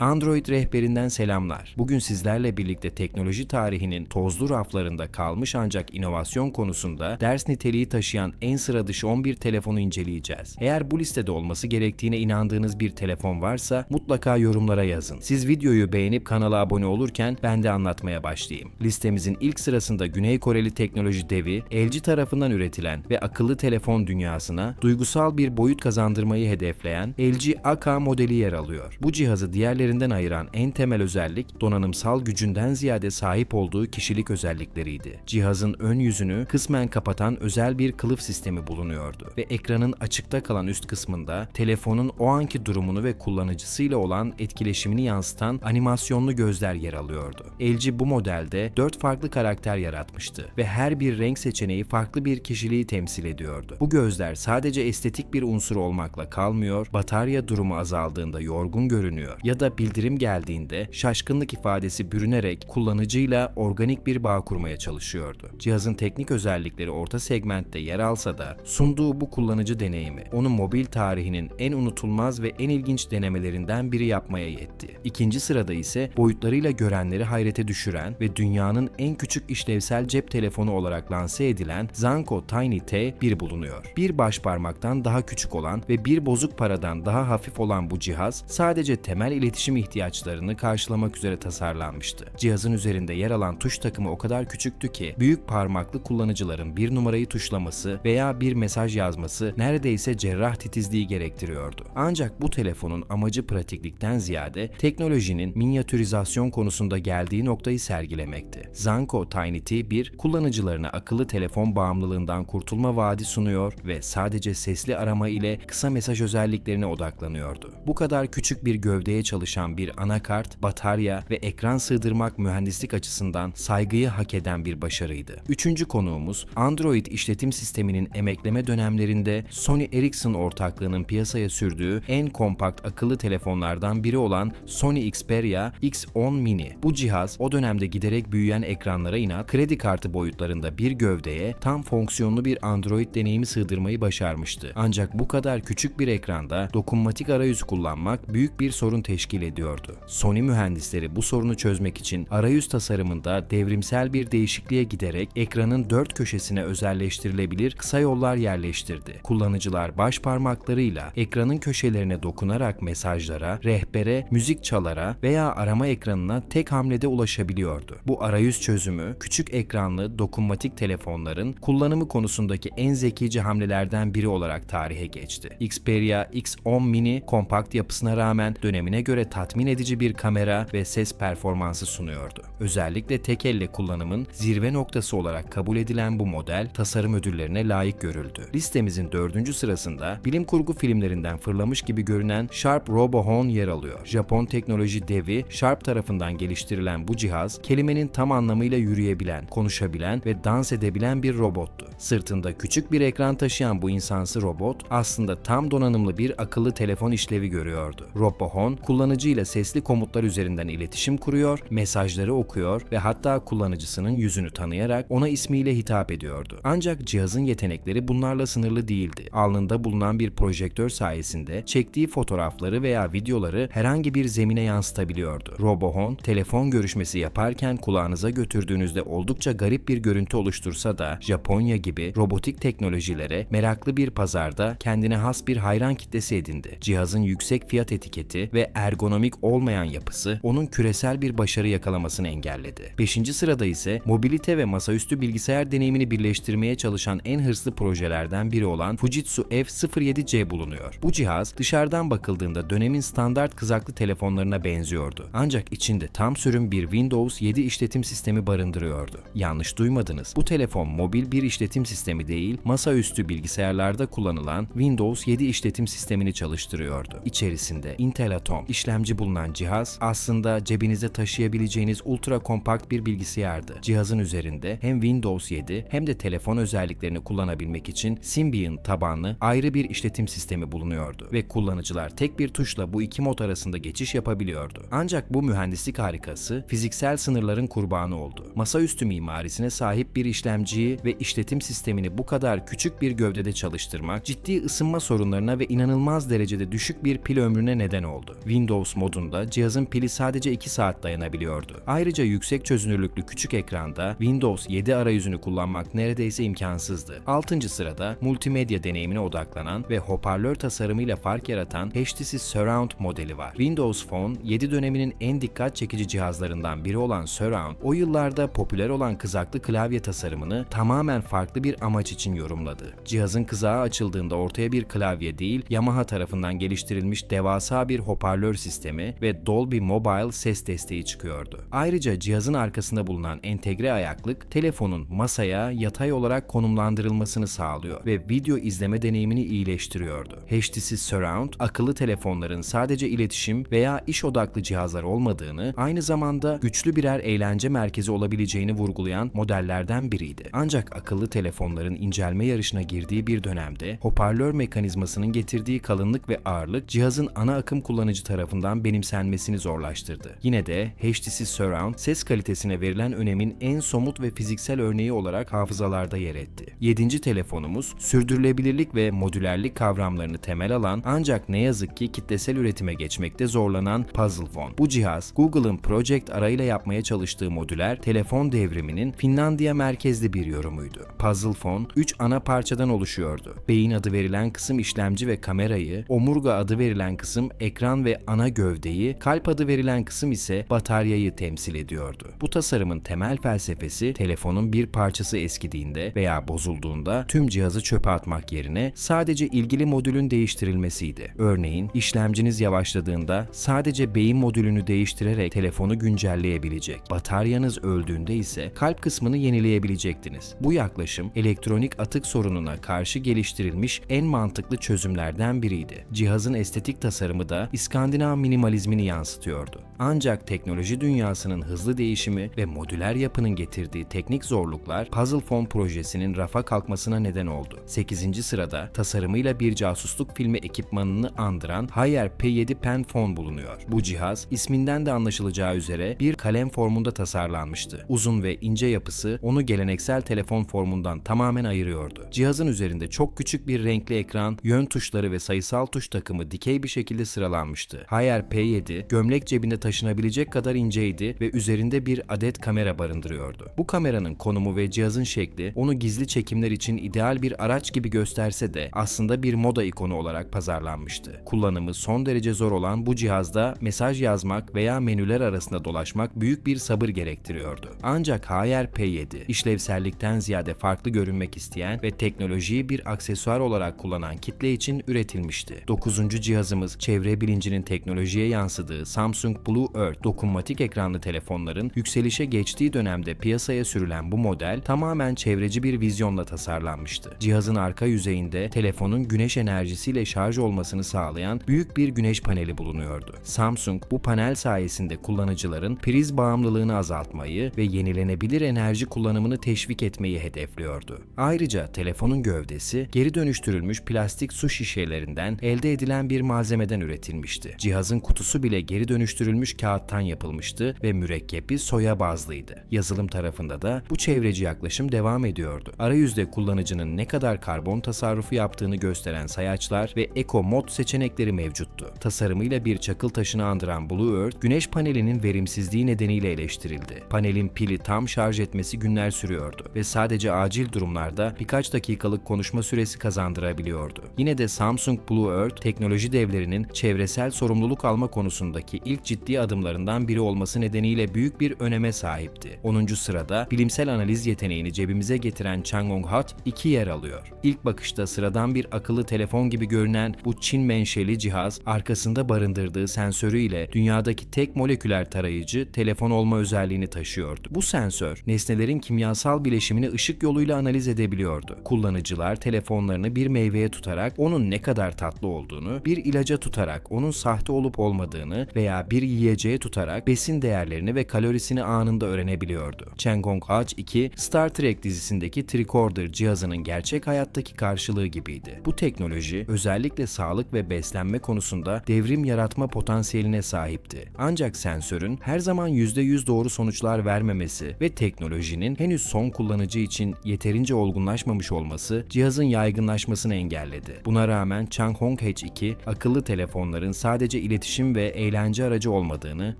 Android rehberinden selamlar. Bugün sizlerle birlikte teknoloji tarihinin tozlu raflarında kalmış ancak inovasyon konusunda ders niteliği taşıyan en sıra dışı 11 telefonu inceleyeceğiz. Eğer bu listede olması gerektiğine inandığınız bir telefon varsa mutlaka yorumlara yazın. Siz videoyu beğenip kanala abone olurken ben de anlatmaya başlayayım. Listemizin ilk sırasında Güney Koreli teknoloji devi LG tarafından üretilen ve akıllı telefon dünyasına duygusal bir boyut kazandırmayı hedefleyen LG AK modeli yer alıyor. Bu cihazı diğerlerinden ayıran en temel özellik donanımsal gücünden ziyade sahip olduğu kişilik özellikleriydi. Cihazın ön yüzünü kısmen kapatan özel bir kılıf sistemi bulunuyordu ve ekranın açıkta kalan üst kısmında telefonun o anki durumunu ve kullanıcısıyla olan etkileşimini yansıtan animasyonlu gözler yer alıyordu. LG bu modelde 4 farklı karakter yaratmıştı ve her bir renk seçeneği farklı bir kişiliği temsil ediyordu. Bu gözler sadece estetik bir unsur olmakla kalmıyor, batarya durumu azaldığında yorgun görünüyor ya da bildirim geldiğinde şaşkınlık ifadesi bürünerek kullanıcıyla organik bir bağ kurmaya çalışıyordu. Cihazın teknik özellikleri orta segmentte yer alsa da sunduğu bu kullanıcı deneyimi onu mobil tarihinin en unutulmaz ve en ilginç denemelerinden biri yapmaya yetti. İkinci sırada ise boyutlarıyla görenleri hayrete düşüren ve dünyanın en küçük işlevsel cep telefonu olarak lanse edilen Zanko Tiny T1 bulunuyor. Bir baş parmaktan daha küçük olan ve bir bozuk paradan daha hafif olan bu cihaz sadece temel iletişim ihtiyaçlarını karşılamak üzere tasarlanmıştı. Cihazın üzerinde yer alan tuş takımı o kadar küçüktü ki büyük parmaklı kullanıcıların bir numarayı tuşlaması veya bir mesaj yazması neredeyse cerrah titizliği gerektiriyordu. Ancak bu telefonun amacı pratiklikten ziyade teknolojinin minyatürizasyon konusunda geldiği noktayı sergilemekti. Zanko Tiny T1 kullanıcılarına akıllı telefon bağımlılığından kurtulma vaadi sunuyor ve sadece sesli arama ile kısa mesaj özelliklerine odaklanıyordu. Bu kadar küçük bir gövdeye çalışan bir anakart, batarya ve ekran sığdırmak mühendislik açısından saygıyı hak eden bir başarıydı. Üçüncü konuğumuz Android işletim sisteminin emekleme dönemlerinde Sony Ericsson ortaklığının piyasaya sürdüğü en kompakt akıllı telefonlardan biri olan Sony Xperia X10 Mini. Bu cihaz o dönemde giderek büyüyen ekranlara inat, kredi kartı boyutlarında bir gövdeye tam fonksiyonlu bir Android deneyimi sığdırmayı başarmıştı. Ancak bu kadar küçük bir ekranda dokunmatik arayüz kullanmak büyük bir sorun teşkil ediyordu. Sony mühendisleri bu sorunu çözmek için arayüz tasarımında devrimsel bir değişikliğe giderek ekranın dört köşesine özelleştirilebilir kısa yollar yerleştirdi. Kullanıcılar baş parmaklarıyla ekranın köşelerine dokunarak mesajlara, rehbere, müzik çalara veya arama ekranına tek hamlede ulaşabiliyordu. Bu arayüz çözümü küçük ekranlı dokunmatik telefonların kullanımı konusundaki en zekice hamlelerden biri olarak tarihe geçti. Xperia X10 Mini kompakt yapısına rağmen dönemine göre tatmin edici bir kamera ve ses performansı sunuyordu. Özellikle tek elle kullanımın zirve noktası olarak kabul edilen bu model tasarım ödüllerine layık görüldü. Listemizin dördüncü sırasında bilim kurgu filmlerinden fırlamış gibi görünen Sharp RoboHone yer alıyor. Japon teknoloji devi Sharp tarafından geliştirilen bu cihaz kelimenin tam anlamıyla yürüyebilen, konuşabilen ve dans edebilen bir robottu. Sırtında küçük bir ekran taşıyan bu insansı robot aslında tam donanımlı bir akıllı telefon işlevi görüyordu. RoboHone kullanıcıyla sesli komutlar üzerinden iletişim kuruyor, mesajları okuyor ve hatta kullanıcısının yüzünü tanıyarak ona ismiyle hitap ediyordu. Ancak cihazın yetenekleri bunlarla sınırlı değildi. Alnında bulunan bir projektör sayesinde çektiği fotoğrafları veya videoları herhangi bir zemine yansıtabiliyordu. RoboHone telefon görüşmesi yaparken kulağınıza götürdüğünüzde oldukça garip bir görüntü oluştursa da Japonya gibi robotik teknolojilere meraklı bir pazarda kendine has bir hayran kitlesi edindi. Cihazın yüksek fiyat etiketi ve ergonomik olmayan yapısı onun küresel bir başarı yakalamasını engelledi. 5. sırada ise mobilite ve masaüstü bilgisayar deneyimini birleştirmeye çalışan en hırslı projelerden biri olan Fujitsu F07C bulunuyor. Bu cihaz dışarıdan bakıldığında dönemin standart kızaklı telefonlarına benziyordu. Ancak içinde tam sürüm bir Windows 7 işletim sistemi barındırıyordu. Yanlış duymadınız. Bu telefon mobil bir işletim sistemi değil, masaüstü bilgisayarlarda kullanılan Windows 7 işletim sistemini çalıştırıyordu. İçerisinde Intel Atom işlemci bulunan cihaz aslında cebinize taşıyabileceğiniz ultra kompakt bir bilgisayardı. Cihazın üzerinde hem Windows 7 hem de telefon özelliklerini kullanabilmek için Symbian tabanlı ayrı bir işletim sistemi bulunuyordu ve kullanıcılar tek bir tuşla bu iki mod arasında geçiş yapabiliyordu. Ancak bu mühendislik harikası fiziksel sınırların kurbanı oldu. Masaüstü mimarisine sahip bir işlemciyi ve işletim sistemini bu kadar küçük bir gövdede çalıştırmak ciddi ısınma sorunlarına ve inanılmaz derecede düşük bir pil ömrüne neden oldu. Windows Windows modunda cihazın pili sadece 2 saat dayanabiliyordu. Ayrıca yüksek çözünürlüklü küçük ekranda Windows 7 arayüzünü kullanmak neredeyse imkansızdı. 6. sırada multimedya deneyimine odaklanan ve hoparlör tasarımıyla fark yaratan HTC Surround modeli var. Windows Phone 7 döneminin en dikkat çekici cihazlarından biri olan Surround, o yıllarda popüler olan kızaklı klavye tasarımını tamamen farklı bir amaç için yorumladı. Cihazın kızağı açıldığında ortaya bir klavye değil, Yamaha tarafından geliştirilmiş devasa bir hoparlör sistemi ve Dolby Mobile ses desteği çıkıyordu. Ayrıca cihazın arkasında bulunan entegre ayaklık, telefonun masaya yatay olarak konumlandırılmasını sağlıyor ve video izleme deneyimini iyileştiriyordu. HTC Surround, akıllı telefonların sadece iletişim veya iş odaklı cihazlar olmadığını, aynı zamanda güçlü birer eğlence merkezi olabileceğini vurgulayan modellerden biriydi. Ancak akıllı telefonların incelme yarışına girdiği bir dönemde hoparlör mekanizmasının getirdiği kalınlık ve ağırlık cihazın ana akım kullanıcı tarafından benimsenmesini zorlaştırdı. Yine de HTC Surround ses kalitesine verilen önemin en somut ve fiziksel örneği olarak hafızalarda yer etti. Yedinci telefonumuz sürdürülebilirlik ve modülerlik kavramlarını temel alan ancak ne yazık ki kitlesel üretime geçmekte zorlanan Puzzle Phone. Bu cihaz Google'ın Project arayla yapmaya çalıştığı modüler telefon devriminin Finlandiya merkezli bir yorumuydu. Puzzle Phone 3 ana parçadan oluşuyordu. Beyin adı verilen kısım işlemci ve kamerayı, omurga adı verilen kısım ekran ve ana gövdeyi, kalp adı verilen kısım ise bataryayı temsil ediyordu. Bu tasarımın temel felsefesi telefonun bir parçası eskidiğinde veya bozulduğunda tüm cihazı çöpe atmak yerine sadece ilgili modülün değiştirilmesiydi. Örneğin işlemciniz yavaşladığında sadece beyin modülünü değiştirerek telefonu güncelleyebilecek. Bataryanız öldüğünde ise kalp kısmını yenileyebilecektiniz. Bu yaklaşım elektronik atık sorununa karşı geliştirilmiş en mantıklı çözümlerden biriydi. Cihazın estetik tasarımı da İskandinav minimalizmini yansıtıyordu. Ancak teknoloji dünyasının hızlı değişimi ve modüler yapının getirdiği teknik zorluklar Puzzle Phone projesinin rafa kalkmasına neden oldu. 8. sırada tasarımıyla bir casusluk filmi ekipmanını andıran Haier P7 Pen Phone bulunuyor. Bu cihaz isminden de anlaşılacağı üzere bir kalem formunda tasarlanmıştı. Uzun ve ince yapısı onu geleneksel telefon formundan tamamen ayırıyordu. Cihazın üzerinde çok küçük bir renkli ekran, yön tuşları ve sayısal tuş takımı dikey bir şekilde sıralanmıştı. Haier P7 gömlek cebinde taşınabilecek kadar inceydi ve üzerinde bir adet kamera barındırıyordu. Bu kameranın konumu ve cihazın şekli onu gizli çekimler için ideal bir araç gibi gösterse de aslında bir moda ikonu olarak pazarlanmıştı. Kullanımı son derece zor olan bu cihazda mesaj yazmak veya menüler arasında dolaşmak büyük bir sabır gerektiriyordu. Ancak Haier P7 işlevsellikten ziyade farklı görünmek isteyen ve teknolojiyi bir aksesuar olarak kullanan kitle için üretilmişti. 9. cihazımız çevre bilincinin teknolojiye yansıdığı Samsung Blue Earth dokunmatik ekranlı telefonların yükselişe geçtiği dönemde piyasaya sürülen bu model tamamen çevreci bir vizyonla tasarlanmıştı. Cihazın arka yüzeyinde telefonun güneş enerjisiyle şarj olmasını sağlayan büyük bir güneş paneli bulunuyordu. Samsung bu panel sayesinde kullanıcıların priz bağımlılığını azaltmayı ve yenilenebilir enerji kullanımını teşvik etmeyi hedefliyordu. Ayrıca telefonun gövdesi geri dönüştürülmüş plastik su şişelerinden elde edilen bir malzemeden üretilmişti. Cihazın kutusu bile geri dönüştürülmüş kağıttan yapılmıştı ve mürekkebi soya bazlıydı. Yazılım tarafında da bu çevreci yaklaşım devam ediyordu. Arayüzde kullanıcının ne kadar karbon tasarrufu yaptığını gösteren sayaçlar ve Eco Mod seçenekleri mevcuttu. Tasarımıyla bir çakıl taşını andıran Blue Earth, güneş panelinin verimsizliği nedeniyle eleştirildi. Panelin pili tam şarj etmesi günler sürüyordu ve sadece acil durumlarda birkaç dakikalık konuşma süresi kazandırabiliyordu. Yine de Samsung Blue Earth, teknoloji devlerinin çevresel sorumluluk alma konusundaki ilk ciddi adımlarından biri olması nedeniyle büyük bir öneme sahipti. 10. sırada bilimsel analiz yeteneğini cebimize getiren Chang'ong Hot 2 yer alıyor. İlk bakışta sıradan bir akıllı telefon gibi görünen bu Çin menşeli cihaz arkasında barındırdığı sensörüyle dünyadaki tek moleküler tarayıcı telefon olma özelliğini taşıyordu. Bu sensör nesnelerin kimyasal bileşimini ışık yoluyla analiz edebiliyordu. Kullanıcılar telefonlarını bir meyveye tutarak onun ne kadar tatlı olduğunu, bir ilaca tutarak onun sahte olup olmadığını veya bir yiyeceğe tutarak besin değerlerini ve kalorisini anında öğrenebiliyordu. Chang'ong H 2 Star Trek dizisindeki tricorder cihazının gerçek hayattaki karşılığı gibiydi. Bu teknoloji özellikle sağlık ve beslenme konusunda devrim yaratma potansiyeline sahipti. Ancak sensörün her zaman %100 doğru sonuçlar vermemesi ve teknolojinin henüz son kullanıcı için yeterince olgunlaşmamış olması cihazın yaygınlaşmasını engelledi. Buna rağmen Changhong H2 akıllı telefonların sadece iletişim ve eğlence aracı olmadığını,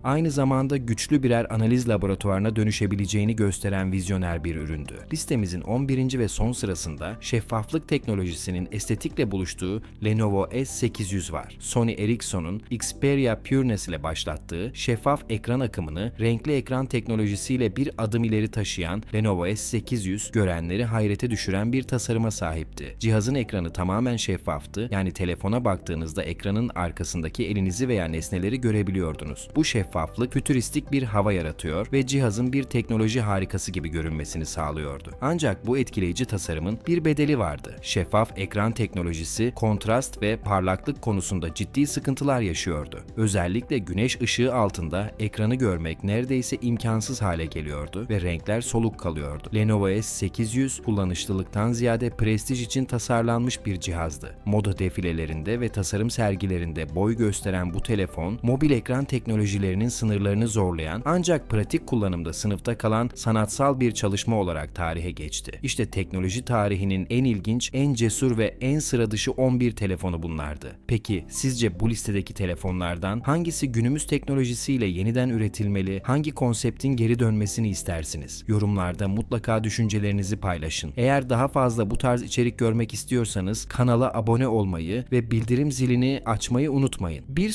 aynı zamanda güçlü birer analiz laboratuvarına dönüşebileceğini gösteren vizyoner bir üründü. Listemizin 11. ve son sırasında şeffaflık teknolojisinin estetikle buluştuğu Lenovo S800 var. Sony Ericsson'un Xperia Pureness ile başlattığı şeffaf ekran akımını renkli ekran teknolojisiyle bir adım ileri taşıyan Lenovo S800 görenleri hayrete düşüren bir tasarıma sahipti. Cihazın ekranı tamamen şeffaftı. Yani telefona baktığınızda ekranın arkasındaki elinizi veya nesneleri görebiliyordunuz. Bu şeffaflık fütüristik bir hava yaratıyor ve cihazın bir teknoloji harikası gibi görünmesini sağlıyordu. Ancak bu etkileyici tasarımın bir bedeli vardı. Şeffaf ekran teknolojisi kontrast ve parlaklık konusunda ciddi sıkıntılar yaşıyordu. Özellikle güneş ışığı altında ekranı görmek neredeyse imkansız hale geliyordu ve renkler soluk kalıyordu. Lenovo S800 kullanışlılıktan ziyade prestij için tasarlanmış bir cihazdı. Moda defilelerinde ve tasarım sergilerinde boy gösteren bu telefon, mobil ekran teknolojilerinin sınırlarını zorlayan ancak pratik kullanımda sınıfta kalan sanatsal bir çalışma olarak tarihe geçti. İşte teknoloji tarihinin en ilginç, en cesur ve en sıra dışı 11 telefonu bunlardı. Peki sizce bu listedeki telefonlardan hangisi günümüz teknolojisiyle yeniden üretilmeli, hangi konseptin geri dönmesini istersiniz? Yorumlarda mutlaka düşüncelerinizi paylaşın. Eğer daha fazla bu tarz içerik görmek istiyorsanız kanala abone olmayı ve bildirim zilini açmayı unutmayın. Bir